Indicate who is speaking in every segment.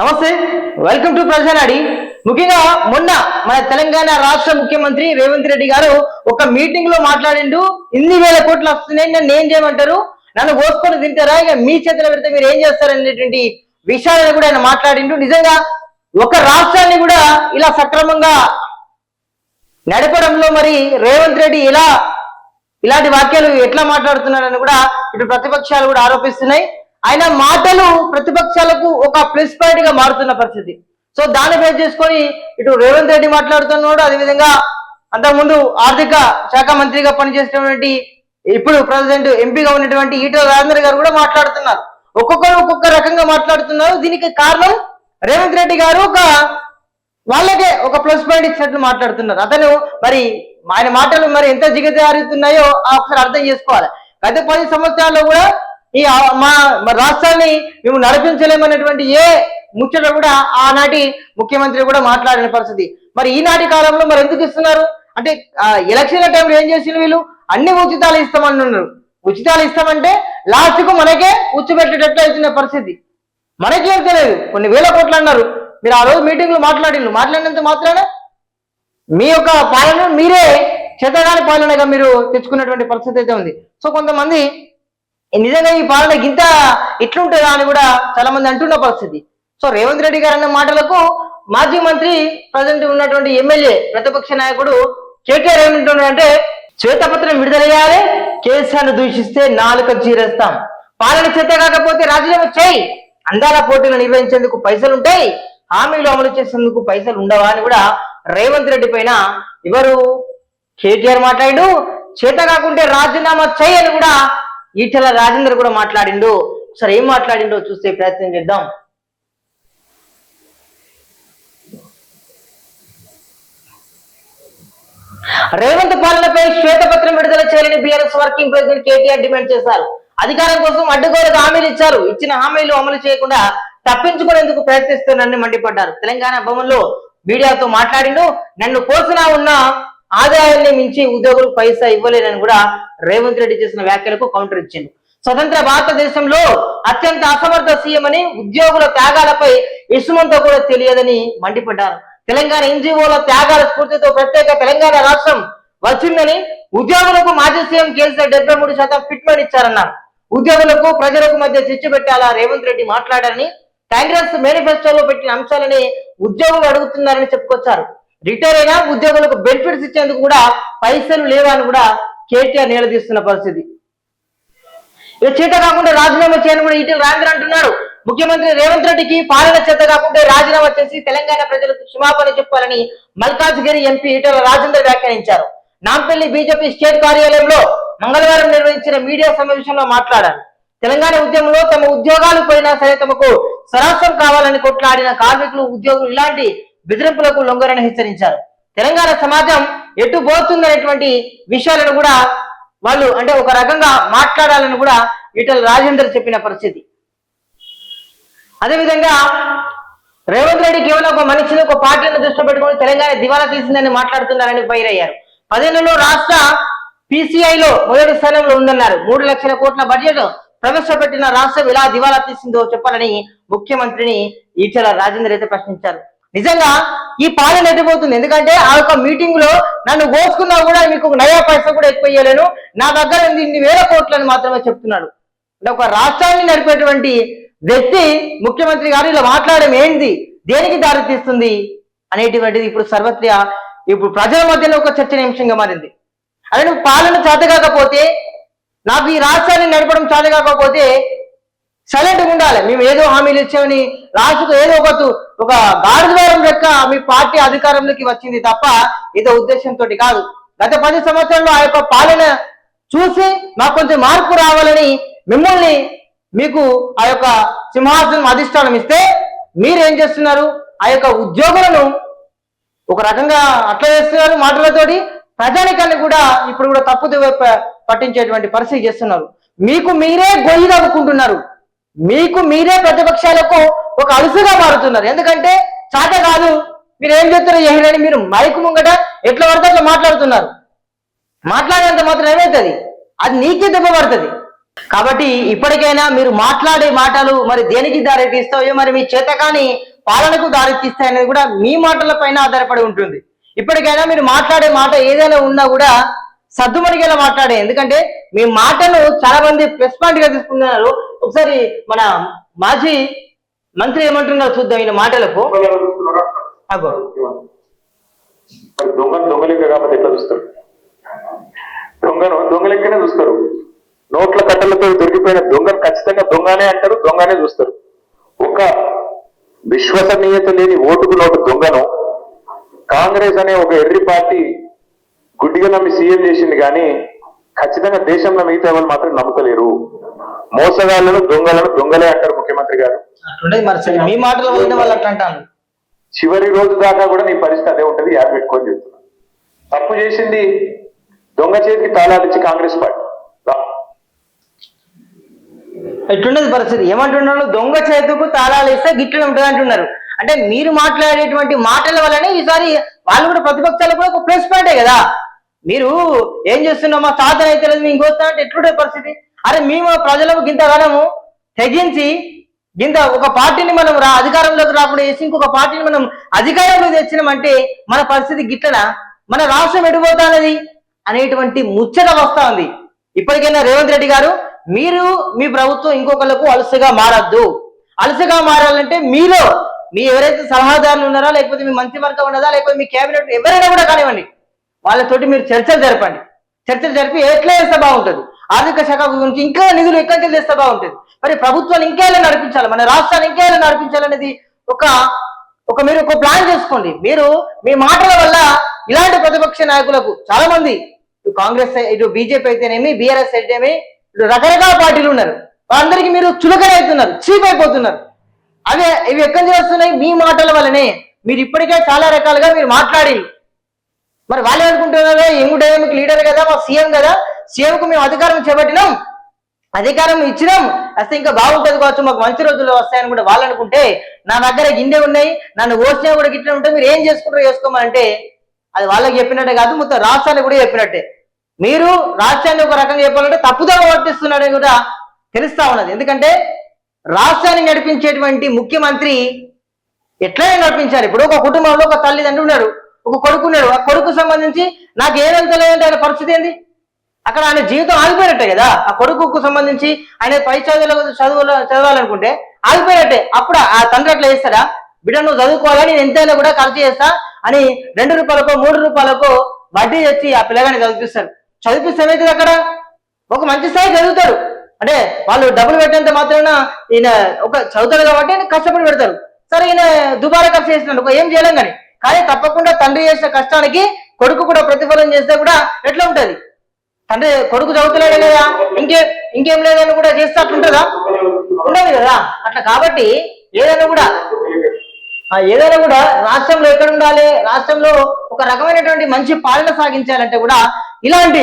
Speaker 1: నమస్తే welcome to ప్రజానాడి. ముఖ్యంగా మొన్న మన తెలంగాణ రాష్ట్ర ముఖ్యమంత్రి రేవంత్ రెడ్డి గారు ఒక మీటింగ్లో మాట్లాడిండు. ఇన్ని వేల కోట్లు వస్తున్నాయి నన్ను ఏం చేయమంటారు? నన్ను కోసుకొని తింటారా? ఇక మీ చేతిలో పెడితే మీరు ఏం చేస్తారు అనేటువంటి విషయాలను కూడా ఆయన మాట్లాడిండు. నిజంగా ఒక రాష్ట్రాన్ని కూడా ఇలా సక్రమంగా నడపడంలో మరి రేవంత్ రెడ్డి ఇలా ఇలాంటి వాక్యాలు ఎట్లా మాట్లాడుతున్నారని కూడా ఇటు ప్రతిపక్షాలు కూడా ఆరోపిస్తున్నాయి. ఆయన మాటలు ప్రతిపక్షాలకు ఒక ప్లస్ పాయింట్గా మారుతున్న పరిస్థితి. సో దాన్ని బేస్ చేసుకొని ఇటు రేవంత్ రెడ్డి మాట్లాడుతున్నాడు. అదేవిధంగా అంతకుముందు ఆర్థిక శాఖ మంత్రిగా పనిచేసినటువంటి ఇప్పుడు ప్రెసిడెంట్ ఎంపీగా ఉన్నటువంటి ఈటల రాజేంద్ర గారు కూడా మాట్లాడుతున్నారు. ఒక్కొక్కరు ఒక్కొక్క రకంగా మాట్లాడుతున్నారు. దీనికి కారణం రేవంత్ రెడ్డి గారు ఒక వాళ్ళకే ఒక ప్లస్ పాయింట్ ఇచ్చినట్లు మాట్లాడుతున్నారు. అతను మరి ఆయన మాటలు మరి ఎంత జిగజారుతున్నాయో ఒకసారి అర్థం చేసుకోవాలి. గత పది సంవత్సరాల్లో కూడా ఈ మా మా రాష్ట్రాన్ని మేము నడిపించలేమనేటువంటి ఏ ముచ్చట కూడా ఆనాటి ముఖ్యమంత్రి కూడా మాట్లాడిన పరిస్థితి. మరి ఈనాటి కాలంలో మరి ఎందుకు ఇస్తున్నారు? అంటే ఆ, ఎలక్షన్ల టైంలో ఏం చేసిన వీళ్ళు? అన్ని ఉచితాలు ఇస్తామన్నారు ఉచితాలు ఇస్తామంటే లాస్ట్కు మనకే ఉచ్చిపెట్టేటట్లు అవుతున్న పరిస్థితి. మనకేం తెలియదు. కొన్ని వేల కోట్లు అన్నారు. మీరు ఆ రోజు మీటింగ్లో మాట్లాడిండ్రు. మాట్లాడినంత మాత్రాన మీ యొక్క పాలన మీరే చేతగాని పాలనగా మీరు తెచ్చుకున్నటువంటి పరిస్థితి అయితే ఉంది. సో కొంతమంది నిజంగా ఈ పాలన ఇంత ఇట్లుంటుందా అని కూడా చాలా మంది అంటున్న పరిస్థితి. సో రేవంత్ రెడ్డి గారు అన్న మాటలకు మాజీ మంత్రి ప్రజెంట్ ఉన్నటువంటి ఎమ్మెల్యే ప్రతిపక్ష నాయకుడు కేటీఆర్ ఏమంటున్నాడంటే శ్వేతపత్రం విడుదల చేయాలి కేసీఆర్ దూషిస్తే నాలుక చీరేస్తాం. పాలన చేత కాకపోతే రాజీనామా చేయి. అందాల పోటీలు నిర్వహించేందుకు పైసలు ఉంటాయి హామీలు అమలు చేసేందుకు పైసలు ఉండవా అని కూడా రేవంత్ రెడ్డి పైన ఎవరు కేటీఆర్ మాట్లాడు చేత కాకుంటే రాజీనామా చేయి అని కూడా ఈటెల రాజేందర్ కూడా మాట్లాడిండు. సరే ఏం మాట్లాడిండో చూస్తే ప్రయత్నం చేద్దాం. రేవంత్ పాలనపై శ్వేతపత్రం విడుదల చేయాలని BRS working president KTR demand చేశారు. అధికారం కోసం అడ్డుగోలుగా హామీలు ఇచ్చారు. ఇచ్చిన హామీలు అమలు చేయకుండా తప్పించుకునేందుకు ప్రయత్నిస్తున్నారని మండిపడ్డారు. తెలంగాణ భవన్లో మీడియాతో మాట్లాడిండు. నన్ను కోసినా ఉన్న ఆదాయాన్ని మించి ఉద్యోగులకు పైసా ఇవ్వలేనని కూడా రేవంత్ రెడ్డి చేసిన వ్యాఖ్యలకు కౌంటర్ ఇచ్చిండు. స్వతంత్ర భారతదేశంలో అత్యంత అసమర్థ సీఎం అని ఉద్యోగుల త్యాగాలపై ఇసుమంతో కూడా తెలియదని మండిపడ్డారు. తెలంగాణ ఎన్జిఓల త్యాగాల స్ఫూర్తితో ప్రత్యేక తెలంగాణ రాష్ట్రం వచ్చిందని ఉద్యోగులకు మాజీ సీఎం కేసీఆర్ డెబ్బై మూడు శాతం ఫిట్మెంట్ ఇచ్చారన్నారు. ఉద్యోగులకు ప్రజలకు మధ్య చిచ్చు పెట్టాలా రేవంత్ రెడ్డి మాట్లాడారని కాంగ్రెస్ మేనిఫెస్టోలో పెట్టిన అంశాలని ఉద్యోగులు అడుగుతున్నారని చెప్పుకొచ్చారు. రిటైర్ అయినా ఉద్యోగులకు బెనిఫిట్స్ ఇచ్చేందుకు కూడా పైసలు లేవని కూడా కేటీఆర్ నిలదీస్తున్న పరిస్థితి. ఇక చేత కాకుండా రాజీనామా చేయని కూడా ఈటెల రాజేంద్ర అంటున్నాడు. ముఖ్యమంత్రి రేవంత్ రెడ్డికి పాలన చేత కాకుండా రాజీనామా చేసి తెలంగాణ ప్రజలకు క్షమాపణ చెప్పాలని మల్కాజ్గిరి ఎంపీ ఈటెల రాజేందర్ వ్యాఖ్యానించారు. నాంపల్లి బీజేపీ స్టేట్ కార్యాలయంలో మంగళవారం నిర్వహించిన మీడియా సమావేశంలో మాట్లాడారు. తెలంగాణ ఉద్యమంలో తమ ఉద్యోగాలు పోయినా సరే తమకు సరాసం కావాలని కొట్లాడిన కార్మికులు ఉద్యోగులు ఇలాంటి బెదిరింపులకు లొంగరని హెచ్చరించారు. తెలంగాణ సమాజం ఎటు పోతుందనేటువంటి విషయాలను కూడా వాళ్ళు అంటే ఒక రకంగా మాట్లాడాలని కూడా ఈటల రాజేందర్ చెప్పిన పరిస్థితి. అదేవిధంగా రేవంత్ రెడ్డి కేవలం ఒక మనిషిని ఒక పార్టీని దృష్టి పెట్టుకుని తెలంగాణ దివాలా తీసిందని మాట్లాడుతున్నారని ఫైరయ్యారు పదేళ్ళలో రాష్ట్ర పీసీఐలో మొదటి స్థానంలో ఉందన్నారు. మూడు లక్షల కోట్ల బడ్జెట్ ప్రవేశపెట్టిన రాష్ట్రం ఎలా దివాలా తీసిందో చెప్పాలని ముఖ్యమంత్రిని ఈటల రాజేందర్ అయితే ప్రశ్నించారు. నిజంగా ఈ పాలన ఎట్టిపోతుంది ఎందుకంటే ఆ యొక్క మీటింగ్లో నన్ను కోసుకున్నా కూడా మీకు నయా పైసా కూడా ఎక్కువ ఇయ్యలేను. నా దగ్గర ఇన్ని వేల కోట్లని మాత్రమే చెప్తున్నాడు. అంటే ఒక రాష్ట్రాన్ని నడిపేటువంటి వ్యక్తి ముఖ్యమంత్రి గారు ఇలా మాట్లాడడం ఏంటి దేనికి దారితీస్తుంది? అనేటువంటిది ఇప్పుడు సర్వత్రా ఇప్పుడు ప్రజల మధ్యలో ఒక చర్చనీయాంశంగా మారింది. అదే నువ్వు పాలన చేతకాకపోతే నాకు ఈ రాష్ట్రాన్ని నడపడం చేతకాకపోతే సైలెంట్గా ఉండాలి. మేము ఏదో హామీలు ఇచ్చామని లాస్ట్కు ఏదో ఒక ఒక గాడిద్వారం లెక్క మీ పార్టీ అధికారంలోకి వచ్చింది తప్ప ఏదో ఉద్దేశంతో కాదు. గత పది సంవత్సరాల్లో ఆ యొక్క పాలన చూసి మాకు కొంచెం మార్పు రావాలని మిమ్మల్ని మీకు ఆ యొక్క సింహాసనం అధిష్టానం ఇస్తే మీరేం చేస్తున్నారు? ఆ యొక్క ఉద్యోగులను ఒక రకంగా అట్లా చేస్తున్నారు మాటలతోటి. ప్రజానికాన్ని కూడా ఇప్పుడు కూడా తప్పుదు పట్టించేటువంటి పరిస్థితి చేస్తున్నారు. మీకు మీరే గొయ్యి తవ్వుకుంటున్నారు. మీకు మీరే ప్రతిపక్షాలకు ఒక అలుసుగా మారుతున్నారు. ఎందుకంటే చాట కాదు. మీరు ఏం చెప్తారో ఏమని మీరు మైకు ముంగట ఎట్లా పడితే అట్లా మాట్లాడుతున్నారు. మాట్లాడేంత మాత్రం ఏమవుతుంది అది నీకే దెబ్బ పడుతుంది. కాబట్టి ఇప్పటికైనా మీరు మాట్లాడే మాటలు మరి దేనికి దారి తీస్తాయో మరి మీ చేత కానీ పాలనకు దారి తీస్తాయనేది కూడా మీ మాటల పైన ఆధారపడి ఉంటుంది. ఇప్పటికైనా మీరు మాట్లాడే మాట ఏదైనా ఉన్నా కూడా సర్దుమణిగేలా మాట్లాడే. ఎందుకంటే మీ మాటను చాలా మంది ప్లస్ పాయింట్గా తీసుకుంటున్నారు. ఒకసారి మన మాజీ మంత్రి ఏమంటున్నారో చూద్దాం ఈయన మాటలకు. అగో.
Speaker 2: దొంగను దొంగలెక్క కాబట్టి ఎట్లా చూస్తారు? దొంగను దొంగలెక్కనే చూస్తారు? నోట్ల కట్టలతో దొరికిపోయిన దొంగను ఖచ్చితంగా దొంగనే అంటారు దొంగనే చూస్తారు. ఒక విశ్వసనీయత లేని ఓటుకు నోటు దొంగను కాంగ్రెస్ అనే ఒక ఎర్రి పార్టీ గుడ్డిగా నమ్మి సీఎం చేసింది కానీ ఖచ్చితంగా దేశంలో మిగతా వాళ్ళు మాత్రం నమ్ముతలేరు. మోసగాళ్ళను దొంగలను దొంగలే అంటారు ముఖ్యమంత్రి గారు.
Speaker 1: మీ మాటలు
Speaker 2: చివరి రోజు దాకా కూడా నీ పరిస్థితి అదే ఉంటది యాడ్ పెట్టుకొని చెప్తున్నా. తప్పు చేసింది దొంగ చేతికి తాళాలు ఇచ్చి కాంగ్రెస్ పార్టీ. రా.
Speaker 1: ఎట్లున్నది పరిస్థితి. ఏమంటున్నారు దొంగ చేతుకు తాళాలు ఇస్తే గిట్లనే ఉంటుంది అంటున్నారు. అంటే మీరు మాట్లాడేటువంటి మాటల వల్లనే ఈసారి వాళ్ళు కూడా ప్రతిపక్షాలు కూడా ఒక ప్లస్ పాయింటే కదా. మీరు ఏం చేస్తున్నామా సాధన అయితే లేదు మేము ఇంకొస్తా అంటే ఎట్లుండే పరిస్థితి? అరే మేము ప్రజలకు గింతగానము తెగించి గింత ఒక పార్టీని మనం రా అధికారంలోకి రాకుండా వేసి ఇంకొక పార్టీని మనం అధికారంలో తెచ్చినామంటే మన పరిస్థితి గిట్లనా? మన రాష్ట్రం ఎడిపోతానది అనేటువంటి ముచ్చట వస్తా ఉంది. ఇప్పటికైనా రేవంత్ రెడ్డి గారు మీరు మీ ప్రభుత్వం ఇంకొకళ్ళకు అలసగా మారద్దు. అలసగా మారాలంటే మీలో మీ ఎవరైతే సలహాదారులు ఉన్నారా లేకపోతే మీ మంత్రివర్గం ఉన్నదా లేకపోతే మీ కేబినెట్ ఎవరైనా కూడా కానివ్వండి వాళ్ళతోటి మీరు చర్చలు జరపండి. చర్చలు జరిపి ఎట్లా చేస్తే బాగుంటుంది? ఆర్థిక శాఖ గురించి ఇంకా నిధులు ఎక్కడికి నుంచి తెస్తే బాగుంటుంది? మరి ప్రభుత్వాలు ఇంకా ఎలా నడిపించాలి? మన రాష్ట్రాలు ఇంకా ఎలా నడిపించాలనేది ఒక ఒక మీరు ఒక ప్లాన్ చేసుకోండి. మీరు మీ మాటల వల్ల ఇలాంటి ప్రతిపక్ష నాయకులకు చాలా మంది ఇటు కాంగ్రెస్ ఇటు బీజేపీ అయితేనేమి బీఆర్ఎస్ అయితేనేమి ఇటు రకరకాల పార్టీలు ఉన్నారు. వాళ్ళందరికీ మీరు చులకన అవుతున్నారు చీప్ అయిపోతున్నారు. అదే ఇవి ఎక్కడ నుంచి వస్తున్నాయి? మీ మాటల వల్లనే. మీరు ఇప్పటికే చాలా రకాలుగా మీరు మాట్లాడి మరి వాళ్ళు అనుకుంటున్నారా ఎంగుడేమికి లీడర్ కదా మా సీఎం కదా సేవకు మేము అధికారం చేపట్టినాం. అధికారం ఇచ్చినాం. అసలు ఇంకా బాగుంటుంది కావచ్చు మాకు మంచి రోజులు వస్తాయని కూడా వాళ్ళు అనుకుంటే నా దగ్గర గిన్నె ఉన్నాయి నన్ను ఓసినా కూడా గిట్ల ఉంటే మీరు ఏం చేసుకుంటారో చేసుకోమంటే అది వాళ్ళకి చెప్పినట్టే కాదు మొత్తం రాష్ట్రానికి కూడా చెప్పినట్టే. మీరు రాష్ట్రాన్ని ఒక రకంగా చెప్పాలంటే తప్పుదోవ వర్తిస్తున్నారని కూడా తెలుస్తా ఉన్నది. ఎందుకంటే రాష్ట్రాన్ని నడిపించేటువంటి ముఖ్యమంత్రి ఎట్లయినా నడిపించాలి. ఇప్పుడు ఒక కుటుంబంలో ఒక తల్లిదండ్రులు ఉన్నారు ఒక కొడుకు ఉన్నాడు. ఆ కొడుకు సంబంధించి నాకు ఏదైతే లేదంటే ఆయన పరిస్థితి ఏంది? అక్కడ ఆయన జీవితం ఆగిపోయినట్టే కదా? ఆ కొడుకుకు సంబంధించి ఆయన పై చదువులకు చదువులో చదవాలనుకుంటే ఆగిపోయినట్టే. అప్పుడు ఆ తండ్రి అట్లా చేస్తాడా? బిడ్డ నువ్వు చదువుకోవాలని నేను ఎంతైనా కూడా ఖర్చు చేస్తా అని రెండు రూపాయలకు మూడు రూపాయలకు వడ్డీ తెచ్చి ఆ పిల్లగాని చదివిపిస్తాడు. చదివిపిస్తే అక్కడ? ఒక మంచి స్థాయి చదువుతారు అంటే వాళ్ళు డబ్బులు పెట్టేంత మాత్రాన ఈయన ఒక చదువుతారు కాబట్టి ఆయన కష్టపడి పెడతారు. సరే ఈయన దుబారా ఖర్చు చేస్తున్నాడు ఒక ఏం చేయలేం కానీ కానీ తప్పకుండా తండ్రి చేసిన కష్టానికి కొడుకు కూడా ప్రతిఫలం చేస్తే కూడా ఎట్లా ఉంటుంది? తండ్రి కొడుకు చదువుతున్నాడు లేదా ఇంకే ఇంకేం లేదని కూడా చేస్తే అట్లుంటుందా? ఉండదు కదా? అట్లా కాబట్టి ఏదైనా కూడా ఏదైనా కూడా రాష్ట్రంలో ఎక్కడ ఉండాలి? రాష్ట్రంలో ఒక రకమైనటువంటి మంచి పాలన సాగించాలంటే కూడా ఇలాంటి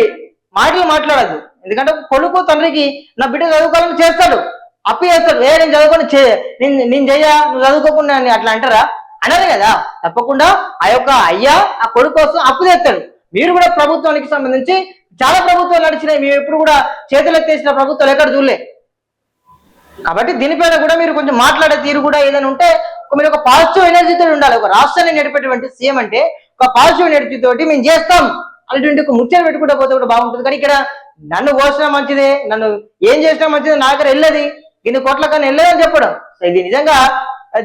Speaker 1: మాటలు మాట్లాడద్దు. ఎందుకంటే కొడుకు తండ్రికి నా బిడ్డ చదువుకోవాలని చేస్తాడు. అప్పు చేస్తాడు. ఏ నేను చదువుకొని చే- నేను నేను చెయ్యా నువ్వు చదువుకోకుండా అని అట్లా అంటారా? అనరు కదా. తప్పకుండా ఆ యొక్క అయ్యా ఆ కొడుకు కోసం అప్పు చేస్తాడు మీరు కూడా ప్రభుత్వానికి సంబంధించి చాలా ప్రభుత్వాలు నడిచినాయి. మేము ఎప్పుడు కూడా చేతులెత్తేసిన ప్రభుత్వాలు ఎక్కడ చూడలే. కాబట్టి దీనిపైన కూడా మీరు కొంచెం మాట్లాడే తీరు కూడా ఏదైనా ఉంటే ఒక మీరు ఒక పాజిటివ్ ఎనర్జీతో ఉండాలి. ఒక రాష్ట్రాన్ని నడిపేటువంటి సీఎం అంటే ఒక పాజిటివ్ ఎనర్జీ తోటి మేము చేస్తాం అనేటువంటి ఒక ముచ్చట పెట్టుకుంటే పోతే కూడా బాగుంటుంది. కానీ ఇక్కడ నన్ను కోసినా మంచిదే నన్ను ఏం చేసినా మంచిదే నా దగ్గర వెళ్ళేది ఇన్ని కోట్ల కన్నా వెళ్ళేదని చెప్పడం. ఇది నిజంగా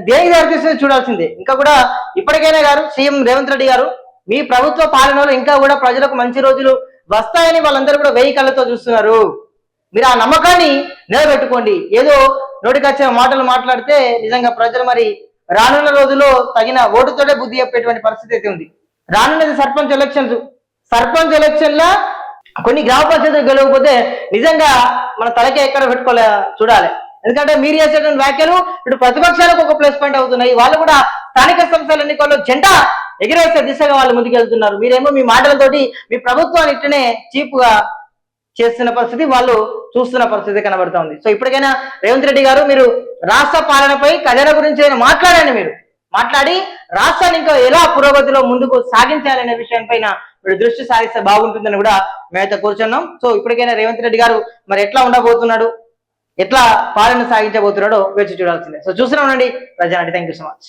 Speaker 1: దేనికి దారితీస్తుంది చూడాల్సిందే. ఇంకా కూడా ఇప్పటికైనా గారు సీఎం రేవంత్ రెడ్డి గారు మీ ప్రభుత్వ పాలనలో ఇంకా కూడా ప్రజలకు మంచి రోజులు వస్తాయని వాళ్ళందరూ కూడా వెయ్యి కళ్ళతో చూస్తున్నారు. మీరు ఆ నమ్మకాన్ని నిలబెట్టుకోండి. ఏదో నోటికొచ్చిన మాటలు మాట్లాడితే నిజంగా ప్రజలు మరి రానున్న రోజుల్లో తగిన ఓటుతోనే బుద్ధి చెప్పేటువంటి పరిస్థితి అయితే ఉంది. రానున్నది సర్పంచ్ ఎలక్షన్స్. సర్పంచ్ ఎలక్షన్ లా కొన్ని గ్రామ పంచాయతీలు గెలవకపోతే నిజంగా మన తలకే ఎక్కడ పెట్టుకోలే చూడాలి. ఎందుకంటే మీరు చేసేటువంటి వ్యాఖ్యలు ఇటు ప్రతిపక్షాలకు ఒక ప్లస్ పాయింట్ అవుతున్నాయి. వాళ్ళు కూడా స్థానిక సంస్థల ఎన్నికల్లో జెండా ఎగిరేసే దిశగా వాళ్ళు ముందుకెళ్తున్నారు. మీరేమో మీ మాటలతోటి మీ ప్రభుత్వాన్ని ఇట్టనే చీపుగా చేస్తున్న పరిస్థితి వాళ్ళు చూస్తున్న పరిస్థితి కనబడుతోంది సో ఇప్పటికైనా రేవంత్ రెడ్డి గారు మీరు రాష్ట్ర పాలనపై ఖజానా గురించి ఏదైనా మాట్లాడండి మీరు. మాట్లాడి రాష్ట్రాన్ని ఇంకా ఎలా పురోగతిలో ముందుకు సాగించాలనే విషయం పైన దృష్టి సారిస్తే బాగుంటుందని కూడా మేమైతే కూర్చున్నాం. సో ఇప్పటికైనా రేవంత్ రెడ్డి గారు మరి ఎట్లా ఉండబోతున్నాడు ఎట్లా పాలన సాగించబోతున్నాడో వేచి చూడాల్సిందే. సో చూస్తున్నాం ఉండండి. ప్రజానండి థ్యాంక్ యూ సో మచ్.